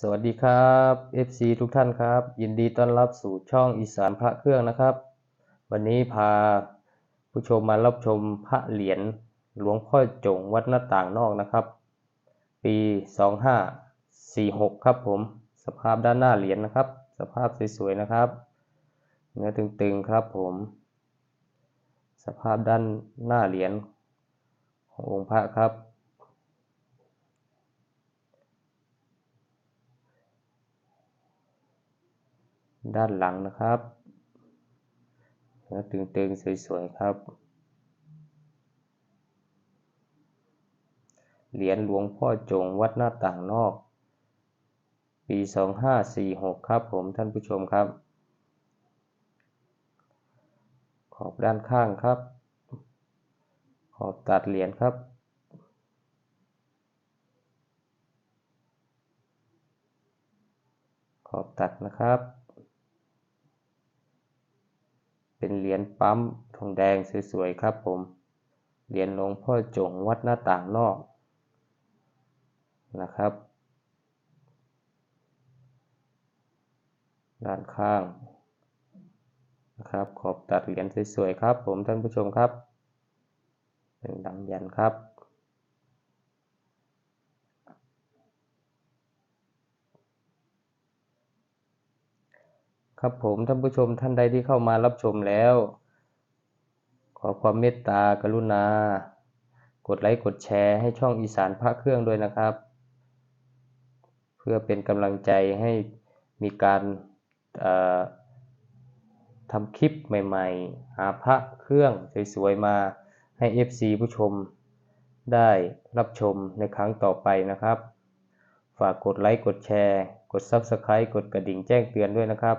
สวัสดีครับ FC ทุกท่านครับ ยินดีต้อนรับสู่ช่องอีสานพระเครื่องนะครับ วันนี้พาผู้ชมมารับชมพระเหรียญหลวงพ่อจงวัดหน้าต่างนอกนะครับ ปี 2546 ครับผม สภาพด้านหน้าเหรียญนะครับ สภาพสวยๆนะครับ เนื้อตึงๆครับผม สภาพด้านหน้าเหรียญขององค์พระครับ ด้านหลังนะครับเนื้อตึงๆ สวยๆ ครับ เหรียญหลวงพ่อจงวัดหน้าต่างนอก ปี 2546 ครับผมท่านผู้ชมครับ ขอบด้านข้างครับ ขอบตัดเหรียญครับขอบตัดนะครับ เป็นเหรียญปั๊มทองแดงสวยๆครับผม เหรียญหลวงพ่อจงวัดหน้าต่างนอกนะครับ ด้านข้างนะครับขอบตัดเหรียญสวยๆครับ ผมท่านผู้ชมครับเป็นดังยันครับ ครับผมท่านผู้ชมท่านใดที่เข้ามารับชมแล้ว ขอความเมตตากรุณา กดไลค์กดแชร์ให้ช่องอีสานพระเครื่องด้วยนะครับ เพื่อเป็นกำลังใจให้มีการทำคลิปใหม่ ๆ หาพระเครื่องสวยๆมาให้ FC ผู้ชมได้รับชมในครั้งต่อไปนะครับ ฝากกดไลค์กดแชร์ กด Subscribe กดกระดิ่งแจ้งเตือนด้วยนะครับ